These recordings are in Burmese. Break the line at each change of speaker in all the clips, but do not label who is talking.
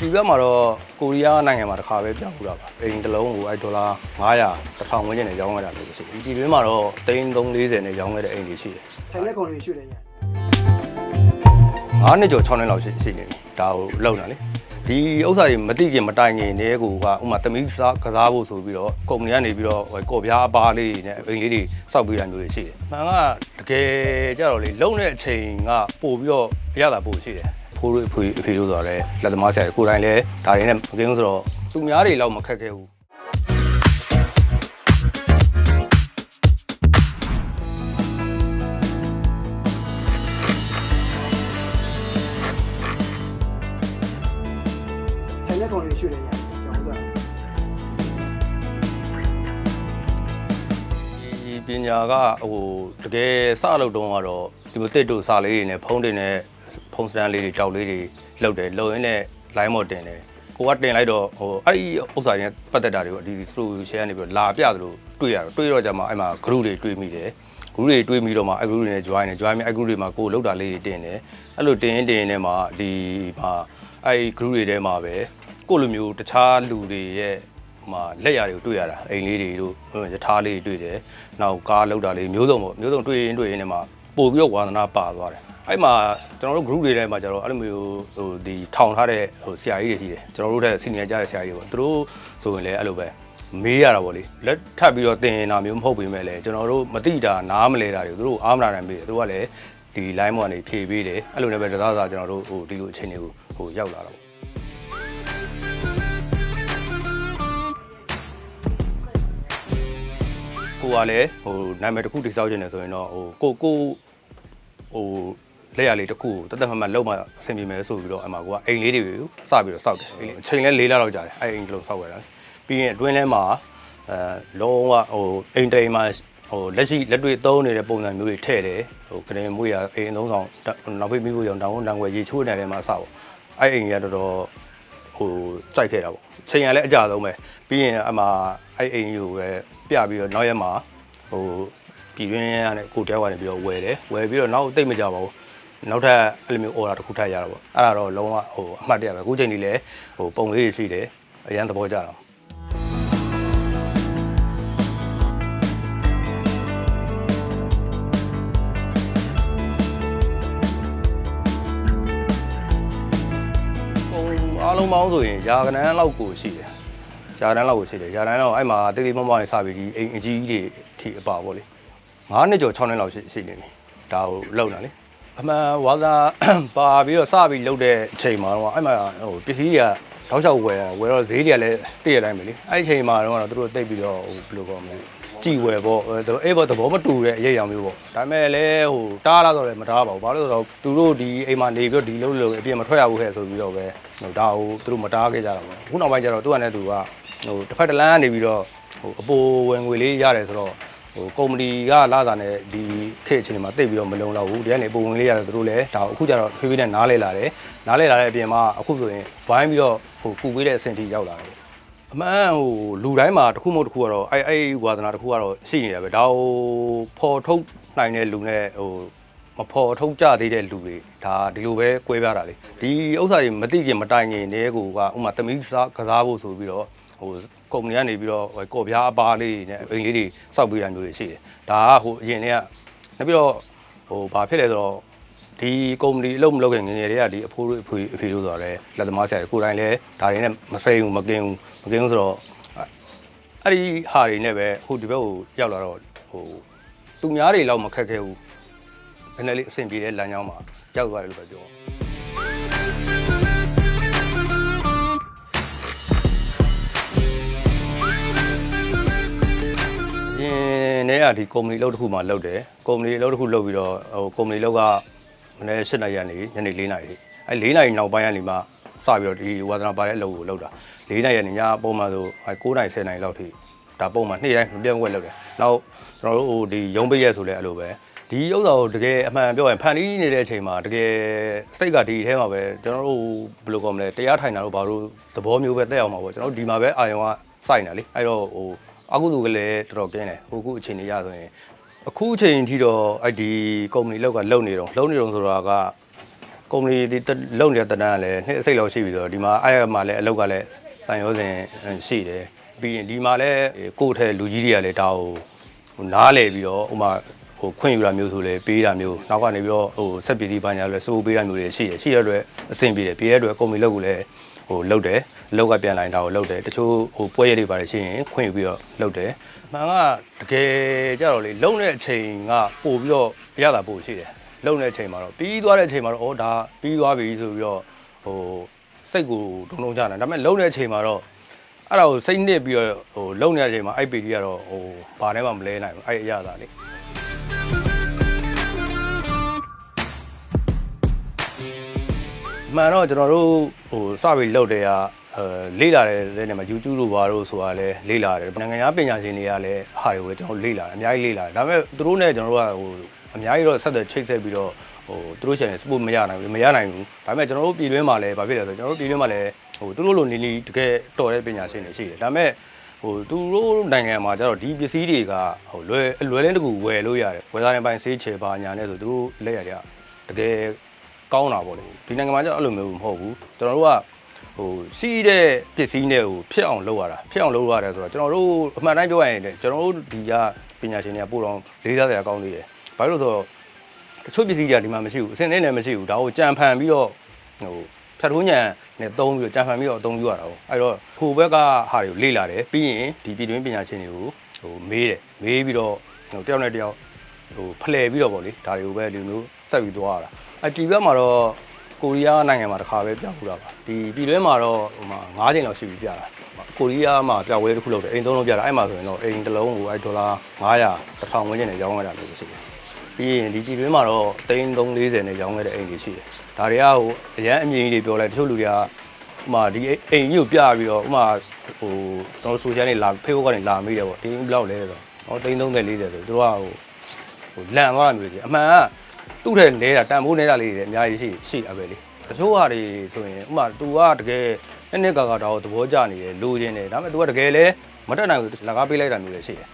ဒီဘက်မှာတော့ကိုရီးယားနိုင်ငံမှာတစ်ခါပဲပြောင်းဘူးတာပါအိမ်တစ်လုံးကိုအဲ့ဒေါ်လာ900 1000ဝန်းကျင်နဲ့ရောင်းခဲ့တာမျိုးရှိတယ်ဒီဘက်မှာတော့340နဲ့ရောင်းခဲ့တဲ့အိမ်တွေရှိတယ်
ထိုင်လက်ကောင်လေးရွှေ့တယ်ရန်
9နှစ်ကျော်6နှစ်လောက်ရှိရှိနေပြီဒါကိုလုံတာလေဒီဥစ္စာတွေမတိခင်မတိုင်ခင်တည်းကိုကဥမာတမိစားကစားဖို့ဆိုပြီးတော့ကုမ္ပဏီကနေပြီးတော့ဟိုကော်ပြားအပါလေးတွေနဲ့အိမ်လေးတွေစောက်ပေးတာမျိုးတွေရှိတယ်။မှန်ကတကယ်ကြတော့လေလုံတဲ့အချိန်ကပို့ပြီးတော့ရတာပို့ရှိတယ်။ ဖိုးတို့အဖေအဖေတို့ဆိုတော့လေလက်သမားဆရာကိုယ်တိုင်လည်းဒါတွေနဲ့မကင်းဘူးဆိုတော့သူများတွေလောက်မခက်ခဲဘူး။
ထိုင်လက်ကောင်လေးရွှေ့တယ်ရန်ကြောင်းသား
ဒီပညာကဟိုတကယ်စလုပ်တုန်းကတော့ဒီလိုတစ်တို့စာလေးတွေနဲ့ဖုန်းတွေနဲ့ ဖုန်းစတန်လေးတွေကြောက်လေးတွေလုပ်တယ်လုပ်ရင်းနဲ့ line မော်တင်တယ်ကိုကတင်လိုက်တော့ဟိုအဲ့ဒီဥစ္စာတွေနဲ့ပတ်သက်တာတွေကိုဒီ solution ကနေပြီးတော့လာပြသလိုတွေ့ရတော့တွေ့တော့ကြမှာအဲ့မှာ group တွေတွေ့မိတယ် group တွေတွေ့ပြီးတော့မှအဲ့ group တွေနဲ့ join တယ် join ပြီးအဲ့ group တွေမှာကိုယ်လောက်တာလေးတွေတင်တယ်အဲ့လိုတင်ရင်တင်ရင်နဲ့မှဒီမှာအဲ့ group တွေထဲမှာပဲကိုယ့်လိုမျိုးတခြားလူတွေရဲ့ဟိုမှာလက်ရတွေကိုတွေ့ရတာအိမ်လေးတွေတို့ဟိုရထားလေးတွေတွေ့တယ်နောက်ကားလောက်တာလေးမျိုးစုံပေါ့မျိုးစုံတွေ့ရင်တွေ့ရင်လည်းမှပို့ပြီးတော့ဝါသနာပါသွားတယ် အဲ့မှာကျွန်တော်တို့ group တွေထဲမှာကျတော့အဲ့လိုမျိုးဟိုဒီထောင်ထားတဲ့ဟိုဆရာကြီးတွေရှိတယ်ကျွန်တော်တို့တဲ့ senior ကြတဲ့ဆရာကြီးတွေပေါ့သူတို့ဆိုရင်လည်းအဲ့လိုပဲမေးရတာပေါ့လေလက်ထပ်ပြီးတော့တင်တာမျိုးမဟုတ်ပေမဲ့လည်းကျွန်တော်တို့မတိတာနားမလဲတာတွေသူတို့အားမနာနိုင်မေးတယ်သူတို့ကလည်းဒီ line ပေါ်ကနေဖြည့်ပေးတယ်အဲ့လိုလည်းပဲတသားသားကျွန်တော်တို့ဟိုဒီလိုအချိန်တွေကိုဟိုရောက်လာတာပေါ့ကိုကလည်းဟိုနာမည်တစ်ခုတိစောက်ခြင်းနေဆိုရင်တော့ဟိုကိုကိုဟို လက်ရလေးတစ်ခုကိုတသက်မှတ်မှတ်လုံးမအဆင်ပြေမယ်ဆိုပြီးတော့အမှကိုကအိမ်လေးတွေကိုစပြီးတော့စောက်တယ်အိမ်လေးအချိန်လဲ၄လလောက်ကြာတယ်အဲ့အိမ်ကလေးစောက်ရတာပြီးရင်အတွင်းထဲမှာအဲလုံးဝဟိုအိမ်တိမ်မှာဟိုလက်ရှိလက်တွေ့သုံးနေတဲ့ပုံစံမျိုးတွေထည့်တယ်ဟိုကရင်မွေးရအိမ်အလုံးဆောင်နောက်ပိတ်မိဖို့ရောင်တောင်ဝန်တန်ွယ်ရေချိုးနေတယ်မှာစပေါ့အဲ့အိမ်ကြီးကတော်တော်ဟိုကြိုက်ခဲ့တာပေါ့ချိန်ရလဲအကြဆုံးပဲပြီးရင်အမှအဲ့အိမ်ကြီးကိုပဲပြပြီးတော့နောက်ရက်မှာဟိုပြည်တွင်းရတဲ့ကိုတယောက်ကနေပြီးတော့ဝယ်တယ်ဝယ်ပြီးတော့နောက်တိတ်မကြပါဘူး နောက်ထပ်အဲ့လိုမျိုး order တစ်ခုထပ်ရတာပေါ့အဲ့ဒါတော့လုံးဝဟိုအမှတ်တရပဲအခုချိန်ကြီးလဲဟိုပုံလေးတွေရှိတယ်အရန်သဘောကျတာပုံအားလုံးပေါင်းဆိုရင်ယာကနန်းလောက်ကိုရှိတယ်ယာကနန်းလောက်ကိုရှိတယ်ယာကနန်းတော့အဲ့မှာတိတိမမနဲ့စပြီးဒီအိမ်အကြီးကြီးတွေအထိအပါပေါ့လေ9နှစ်ကျော်6နှစ်လောက်ရှိရှိနေပြီဒါကိုလုံတာလေ အမှန်ဝါသာပါပြီးတော့စပြီးလုံတဲ့အချိန်မှာတော့အဲ့မှာဟိုပစ္စည်းတွေကတောက်လျှောက်ဝယ်ဝယ်တော့ဈေးတွေကလည်းတည့်ရတိုင်းပဲလေအဲ့ဒီအချိန်မှာတော့သူတို့တိတ်ပြီးတော့ဟိုဘယ်လိုကောမလဲကြည်ဝယ်ပေါ့အဲသူတို့အေးပေါ့သဘောမတူတဲ့အရေးအယောင်မျိုးပေါ့ဒါပေမဲ့လည်းဟိုတားလာတော့လည်းမတားပါဘူးဘာလို့လဲဆိုတော့သူတို့ဒီအိမ်မှာနေပြီးတော့ဒီလုံးလုံးအပြင်မထွက်ရဘူးဟဲ့ဆိုပြီးတော့ပဲဟိုဒါဟိုသူတို့မတားခဲ့ကြတာပေါ့အခုနောက်ပိုင်းကျတော့သူကလည်းသူကဟိုတစ်ဖက်တစ်လမ်းကနေပြီးတော့ဟိုအပိုဝင်ငွေလေးရတယ်ဆိုတော့ ဟိုကုမ္ပဏီကလာတာနဲ့ဒီခေတ်အချိန်မှာတိတ်ပြီးတော့မလုံလောက်ဘူးဒီကနေပုံဝင်လေးရတယ်သူတို့လည်းဒါအခုကျတော့ဖေးဖေးနဲ့နားလဲလာတယ်နားလဲလာတဲ့အပြင်မှာအခုဆိုရင်ဝိုင်းပြီးတော့ဟိုပူပေးတဲ့အဆင့်ထိရောက်လာတယ်အမှန်ဟိုလူတိုင်းမှာတစ်ခုမဟုတ်တစ်ခုကတော့အဲ့အဲ့ဝါသနာတစ်ခုကတော့ရှိနေတာပဲဒါဟိုဖော်ထုတ်နိုင်တဲ့လူနဲ့ဟိုမဖော်ထုတ်ကြသေးတဲ့လူတွေဒါဒီလိုပဲ꿰ပြတာလေဒီဥစ္စာတွေမသိခင်မတိုင်ခင်တည်းကိုကဥမာတမိစားကစားဖို့ဆိုပြီးတော့ ဟိုကုမ္ပဏီကနေပြီးတော့ဟိုကော်ပြားအပါလေးတွေနဲ့အိမ်လေးတွေစောက်ပေးတာမျိုးတွေရှိတယ်ဒါကဟိုအရင်တည်းကနောက်ပြီးတော့ဟိုဘာဖြစ်လဲဆိုတော့ဒီကုမ္ပဏီအလုပ်မလုပ်ခင်ငယ်ငယ်တွေကဒီအဖိုးတို့အဖေအဖေတို့ဆိုတော့လေလက်သမားဆရာတွေကိုယ်တိုင်လည်းဒါတွေနဲ့မစိမ့်ဘူးမကင်းဘူးမကင်းဘူးဆိုတော့အဲ့ဒီဟာတွေနဲ့ပဲဟိုဒီဘက်ကိုရောက်လာတော့ဟိုသူများတွေလောက်မခက်ခဲဘူးနည်းနည်းလေးအဆင်ပြေတဲ့လမ်းကြောင်းမှာရောက်သွားတယ်လို့ပဲပြော။ င်နဲ့ကဒီကုမ္ပဏီလောက်တစ်ခုမှလောက်တယ်။ကုမ္ပဏီလောက်တစ်ခုလောက်ပြီးတော့ဟိုကုမ္ပဏီလောက်ကမနေ့၈နာရီကနေညနေ၄နာရီ။အဲ၄နာရီနောက်ပိုင်းကနေမှစပြီးတော့ဒီဝါသနာပါတဲ့အလုပ်ကိုလုပ်တာ။၄နာရီကနေညပုံမှန်ဆိုအဲ9နာရီ10နာရီလောက်ထိဒါပုံမှန်နေ့တိုင်းမပြတ်မကွက်လုပ်တယ်။နောက်ကျွန်တော်တို့ဟိုဒီရုံးပိတ်ရက်ဆိုလဲအဲ့လိုပဲ။ဒီဥစ္စာကိုတကယ်အမှန်ပြောရင်ဖန်တီးနေတဲ့အချိန်မှာတကယ်စိတ်ကဒီထဲမှာပဲကျွန်တော်တို့ဘယ်လိုကောမလဲတရားထိုင်တာတော့ဘာလို့သဘောမျိုးပဲတက်အောင်မှာပေါ့ကျွန်တော်တို့ဒီမှာပဲအာယုံကစိုက်နေတာလေအဲ့တော့ဟို အခုလူကလည်းတော်တော်ကင်းတယ်ဟိုခုအချိန်ကြီးရဆိုရင်အခုအချိန်ထိတော့အဲ့ဒီကုမ္ပဏီလောက်ကလုံနေတော့လုံနေတော့ဆိုတာကကုမ္ပဏီဒီတက်လုံနေတဲ့တန်းကလည်းနှစ်အစိတ်လောက်ရှိပြီဆိုတော့ဒီမှာအဲ့ရမှာလည်းအလုပ်ကလည်းတန်ရောစင်ရှိတယ်ပြီးရင်ဒီမှာလည်းကိုယ့်ထဲလူကြီးတွေကလည်းဒါကိုဟိုနားလေပြီးတော့ဥမာဟိုခွင့်ယူတာမျိုးဆိုလေပေးတာမျိုးနောက်ကနေပြီးတော့ဟိုစက်ပစ္စည်းပိုင်းညာလည်းစိုးပေးတာမျိုးတွေရှိတယ်ရှိရတဲ့အတွက်အဆင်ပြေတယ်ပြေတဲ့အတွက်ကုမ္ပဏီလုပ်ကိုလည်းဟိုလုပ်တယ် အလုပ်ကပြန်လာရင်ဒါကိုလုပ်တယ်တချို့ဟိုပွဲရည်တွေပါတယ်ရှိရင်ခွင့်ယူပြီးတော့လုပ်တယ်မှန်ကတကယ်ကြတော့လေလုံတဲ့အချိန်ကပို့ပြီးတော့ရတာပို့ရှိတယ်လုံတဲ့အချိန်မှာတော့ပြီးသွားတဲ့အချိန်မှာတော့ဩဒါပြီးသွားပြီဆိုပြီးတော့ဟိုစိတ်ကိုဒုံဒုံကြတယ်ဒါပေမဲ့လုံတဲ့အချိန်မှာတော့အဲ့ဒါကိုစိတ်နစ်ပြီးတော့ဟိုလုံနေတဲ့အချိန်မှာအဲ့ပီဒီကတော့ဟိုဘာနဲ့မှမလဲနိုင်ဘူးအဲ့အရာသာလေမှန်တော့ကျွန်တော်တို့ဟိုစပြီးလုံတဲ့ကအဲ လေ့လာတဲ့နေရာမှာ YouTube တို့ဘာတို့ဆိုတာလဲလေ့လာတယ်နိုင်ငံသားပညာရှင်တွေကလည်းဟာတွေကိုလည်းကျွန်တော်လေ့လာတယ်အများကြီးလေ့လာတယ်ဒါပေမဲ့သူတို့နဲ့ကျွန်တော်တို့ကဟိုအများကြီးတော့ဆက်သက်ချိတ်ဆက်ပြီးတော့ဟိုသူတို့ရှင်စပို့မရနိုင်ဘူးမရနိုင်ဘူးဒါပေမဲ့ကျွန်တော်တို့ပြည်တွင်းမှာလည်းဘာဖြစ်လဲဆိုတော့ကျွန်တော်တို့ပြည်တွင်းမှာလည်းဟိုသူတို့လိုနေနေတကယ်တော်တဲ့ပညာရှင်တွေရှိတယ်ဒါပေမဲ့ဟိုသူတို့နိုင်ငံမှာကျတော့ဒီပစ္စည်းတွေကဟိုလွယ်လွယ်လင်းတကူဝယ်လို့ရတယ်ဝယ်သားတဲ့ပိုင်းဆေးချေပါညာနဲ့ဆိုသူတို့လက်ရတဲ့တကယ်ကောင်းတာပေါ့လေဒီနိုင်ငံမှာကျတော့အဲ့လိုမျိုးမဟုတ်ဘူးကျွန်တော်တို့က ဟိုစီးတဲ့ပစ္စည်းနဲ့ဟိုဖြစ်အောင်လုပ်ရတာဖြစ်အောင်လုပ်ရတယ်ဆိုတော့ကျွန်တော်တို့အမှန်တိုင်းပြောရရင်လည်းကျွန်တော်တို့ဒီကပညာရှင်တွေကပို့တော့လေးစားစရာကောင်းသေးတယ်။ဘာလို့လဲဆိုတော့တချို့ပစ္စည်းတွေကဒီမှာမရှိဘူးအစင်းသေးလည်းမရှိဘူးဒါကိုကြံဖန်ပြီးတော့ဟိုဖြတ်ထိုးညံနဲ့တုံးပြီးတော့ကြံဖန်ပြီးတော့အသုံးပြုရတာဟုတ်အဲ့တော့ဟိုဘက်ကဟာတွေကိုလေ့လာတယ်ပြီးရင်ဒီပြည်တွင်းပညာရှင်တွေကိုဟိုမေးတယ်မေးပြီးတော့ဟိုတယောက်နဲ့တယောက်ဟိုဖလှယ်ပြီးတော့ဗောလေဒါတွေကိုပဲဒီလိုမျိုးဆက်ပြီးသွားရတာအဲ့ဒီဘက်မှာတော့ ကိုရီးယားနိုင်ငံမှာတစ်ခါပဲပြခုတာပါဒီပြည်တွင်းမှာတော့ဟိုမှာ9ချိန်လောက်ရှိပြီပြတာကိုရီးယားမှာပြပွဲတစ်ခုလုပ်တယ်အိမ်သုံးလုံးပြတာအဲ့မှာဆိုရင်တော့အိမ်တစ်လုံးကိုအဲ့ဒေါ်လာ900 1000ဝန်းကျင်နဲ့ရောင်းရတာမျိုးရှိတယ်ပြီးရင်ဒီပြည်တွင်းမှာတော့သိန်း340နဲ့ရောင်းခဲ့တဲ့အိမ်တွေရှိတယ်ဒါတွေကဟိုအရန်အမြင်ကြီးတွေပြောလိုက်တချို့လူတွေကဥမာဒီအိမ်ကြီးကိုပြပြီးတော့ဥမာဟိုကျွန်တော်ဆိုရှယ်နေလာဖေးဘုတ်ကနေလာမိတယ်ပေါ့ဒီဘယ်လောက်လဲဆိုတော့ဟောသိန်း30 40ဆိုသူတို့ကဟိုဟိုလန့်သွားတာမျိုးကြီးအမှန်က သူ့ထဲနေတာတန်ဖိုးနေတာလေးတွေလည်းအများကြီးရှိရှိတာပဲလေတချို့ဟာတွေဆိုရင်ဥပမာ तू ကတကယ်နှစ်နှစ်ကာကာတော့သဘောကျနေတယ်လိုချင်တယ်ဒါပေမဲ့ तू ကတကယ်လဲမတက်နိုင်ဘူးလကားပေးလိုက်တာမျိုးလည်းရှိတယ်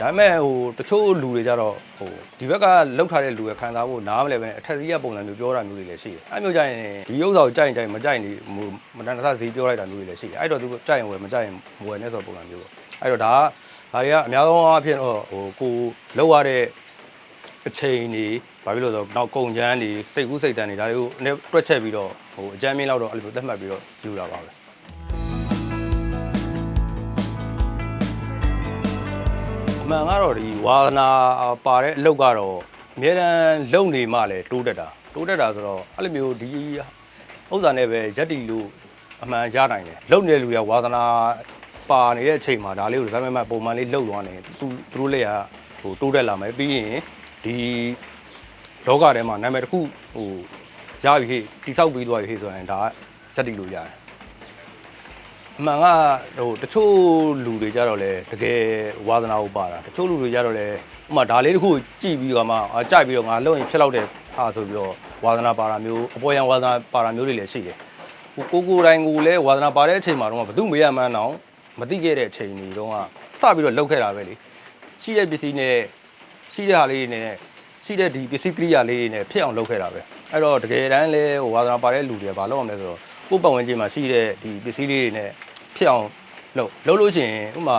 ဒါပေမဲ့ဟိုတချို့လူတွေကြတော့ဟိုဒီဘက်ကလောက်ထားတဲ့လူရဲ့ခံစားဖို့နားမလဲပဲအထက်စီးရပုံစံမျိုးပြောတာမျိုးတွေလည်းရှိတယ်အဲ့မျိုးကြရင်ဒီဥစ္စာကိုကြိုက်ရင်ကြိုက်မကြိုက်နေမတန်တဆဈေးပြောလိုက်တာမျိုးတွေလည်းရှိတယ်အဲ့တော့ तू ကြိုက်ရင်ဝယ်မကြိုက်ရင်မဝယ်နဲ့ဆိုပုံစံမျိုးပေါ့အဲ့တော့ဒါကဒါတွေကအများဆုံးအဖြစ်တော့ဟိုကိုလောက်ရတဲ့ အချိန်တွေဘာဖြစ်လို့လဲဆိုတော့နောက်ကုံချမ်းတွေစိတ်ကူးစိတ်တန်တွေဒါတွေကိုအနည်းတွက်ချက်ပြီးတော့ဟိုအကြမ်းမင်းလောက်တော့အဲ့လိုမျိုးသတ်မှတ်ပြီးတော့ယူတာပါပဲအမှန်ကတော့ဒီဝါသနာပါတဲ့အလုပ်ကတော့အများတန်းလုံနေမှလည်းတိုးတက်တာတိုးတက်တာဆိုတော့အဲ့လိုမျိုးဒီဥစ္စာနဲ့ပဲရက်တီလို့အမှန်ရနိုင်တယ်လုံနေတဲ့လူတွေကဝါသနာပါနေတဲ့အချိန်မှာဒါလေးကိုဇာတ်မမပုံမှန်လေးလှုပ်သွားနေသူသူတို့လည်းဟိုတိုးတက်လာမယ်ပြီးရင် ဒီလောကထဲမှာနာမည်တစ်ခုဟိုရပြီဟေ့တိဆောက်ပြီးသွားပြီဟေ့ဆိုရင်ဒါကစက်တီလို့ရတယ်အမှန်ကဟိုတချို့လူတွေကြတော့လေတကယ်ဝါသနာကိုပါတာတချို့လူတွေကြတော့လေဥပမာဒါလေးတစ်ခုကြည့်ပြီးတော့မှအာကြိုက်ပြီးတော့ငါလုံရင်ဖြစ်လောက်တဲ့ဟာဆိုပြီးတော့ဝါသနာပါတာမျိုးအပေါ်ယံဝါသနာပါတာမျိုးတွေလည်းရှိတယ်ဟိုကိုကိုယ်တိုင်ကိုလည်းဝါသနာပါတဲ့အချိန်မှာတော့ဘယ်သူမေးရမှန်းတော့မသိခဲ့တဲ့အချိန်တွေတော့ကစပြီးတော့လှုပ်ခဲ့တာပဲလေရှိတဲ့ပစ္စည်းနဲ့ ရှိတဲ့ဟာလေးတွေနဲ့ရှိတဲ့ဒီပစ္စည်းကိရိယာလေးတွေနဲ့ဖြစ်အောင်လုပ်ခဲ့တာပဲအဲ့တော့တကယ်တမ်းလဲဟိုဝါသနာပါတဲ့လူတွေကဘာလုပ်အောင်လဲဆိုတော့ကိုယ့်ပတ်ဝန်းကျင်မှာရှိတဲ့ဒီပစ္စည်းလေးတွေနဲ့ဖြစ်အောင်လုပ်လုပ်လို့ရှိရင်ဥပမာ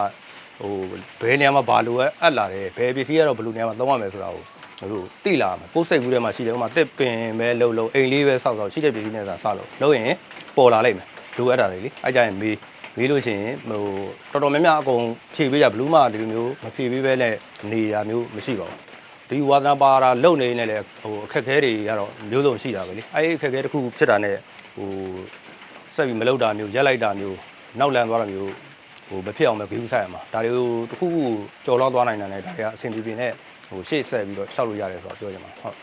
ဟိုဘယ်နေရာမှာဘာလိုအပ်လာတယ်ဘယ်ပစ္စည်းကတော့ဘယ်လိုနေရာမှာသုံးရမယ်ဆိုတာကိုတို့သိလာမှာကိုယ်စိတ်ကူးထဲမှာရှိတယ်ဥပမာတစ်ပင်ပဲလှုပ်လှုပ်အိမ်လေးပဲစောက်စောက်ရှိတဲ့ပစ္စည်းနဲ့စာစလို့လုပ်ရင်ပေါ်လာလိမ့်မယ်လိုအပ်တာတွေလေအဲ့ကြရင်မေး မေးလို့ရှိရင်ဟိုတော်တော်များများအကုန်ဖြည့်ပေးကြဘလူးမဒီလိုမျိုးမဖြည့်ပေးဘဲနဲ့နေတာမျိုးမရှိပါဘူးဒီဝါသနာပါတာလုံနေနေလဲဟိုအခက်ခဲတွေကတော့မျိုးစုံရှိတာပဲလေအဲ့ဒီအခက်ခဲတစ်ခုဖြစ်တာနဲ့ဟိုဆက်ပြီးမလုပ်တာမျိုးရက်လိုက်တာမျိုးနောက်လန်သွားတာမျိုးဟိုမဖြစ်အောင်ပဲဂရုစိုက်ရမှာဒါတွေကိုတစ်ခုခုကြော်လောက်သွားနိုင်တယ်လေဒါတွေကအဆင်ပြေပြေနဲ့ဟိုရှေ့ဆက်ပြီးတော့ရှောက်လို့ရတယ်ဆိုတော့ပြောချင်ပါဟုတ်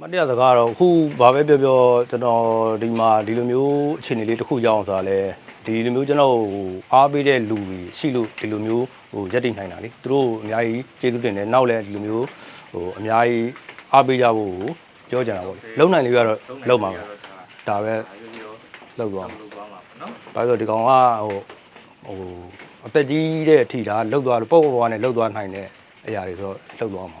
မတရားစကားတော့အခုဘာပဲပြောပြောကျွန်တော်ဒီမှာဒီလိုမျိုးအခြေအနေလေးတစ်ခုရအောင်ဆိုတာလဲ ဒီလိုမျိုးကျွန်တော်ဟိုအားပေးတဲ့လူတွေရှိလို့ဒီလိုမျိုးဟိုရက်တည်နိုင်တာလေသူတို့အများကြီးကျေးဇူးတင်တယ်နောက်လဲဒီလိုမျိုးဟိုအများကြီးအားပေးကြဖို့ကိုပြောကြတာပေါ့လုံနိုင်လေးကတော့လုံမှာပဲဒါပဲလုံသွားမှာ
လုပ်သွားမှာပေါ့နော်
ဘာလို့လဲဒီကောင်ကဟိုဟိုအသက်ကြီးတဲ့အထိဒါလုံသွားလို့ပေါ့ပေါ့ပေါ့နဲ့လုံသွားနိုင်တဲ့အရာတွေဆိုတော့လုံသွားမှာ